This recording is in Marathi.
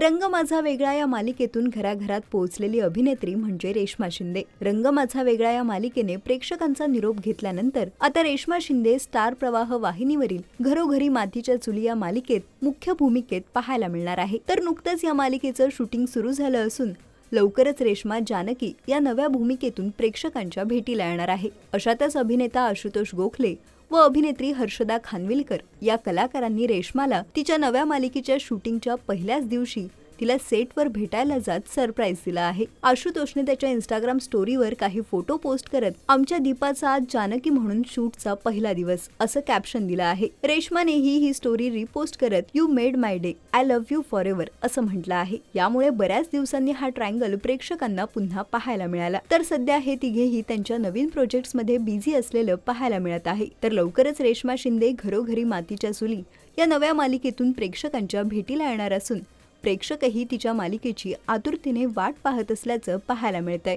रंग माझा वेगळा या मालिकेतून घराघरात पोहोचलेली अभिनेत्री म्हणजे रेश्मा शिंदे. रंग माझा वेगळा या मालिकेने प्रेक्षकांचा निरोप घेतल्यानंतर आता रेश्मा शिंदे स्टार प्रवाह वाहिनीवरील घरोघरी मातीच्या चुली या मालिकेत मुख्य भूमिकेत पाहायला मिळणार आहे. तर नुकतंच या मालिकेचं शूटिंग सुरू झालं असून लवकरच रेश्मा जानकी या नव्या भूमिकेतून प्रेक्षकांच्या भेटीला येणार आहे. अशातच अभिनेता आशुतोष गोखले व अभिनेत्री हर्षदा खानविलकर या कलाकारांनी रेश्माला तिच्या नव्या मालिकेच्या शूटिंगच्या पहिल्याच दिवशी तिला सेटवर भेटायला जात सरप्राईज दिला आहे. आशुतोषने त्याच्या इंस्टाग्राम स्टोरीवर काही फोटो पोस्ट करत आमच्या दीपाचा आज जानकी म्हणून शूटचा पहिला दिवस असं कॅप्शन दिलं आहे. रेश्मानेही ही स्टोरी रिपोस्ट करत you made my day I love you forever असं म्हटलं आहे. यामुळे बऱ्याच दिवसांनी हा ट्रायंगल प्रेक्षकांना पुन्हा पाहायला मिळाला. तर सध्या हे तिघेही त्यांच्या नवीन प्रोजेक्ट्समध्ये बिझी असलेलं पाहायला मिळत आहे. तर लवकरच रेश्मा शिंदे घरोघरी मातीच्या चुली या नव्या मालिकेतून प्रेक्षकांच्या भेटीला येणार असून प्रेक्षकही तिच्या मालिकेची आतुरतेने वाट पाहत असल्याचं पाहायला मिळतंय.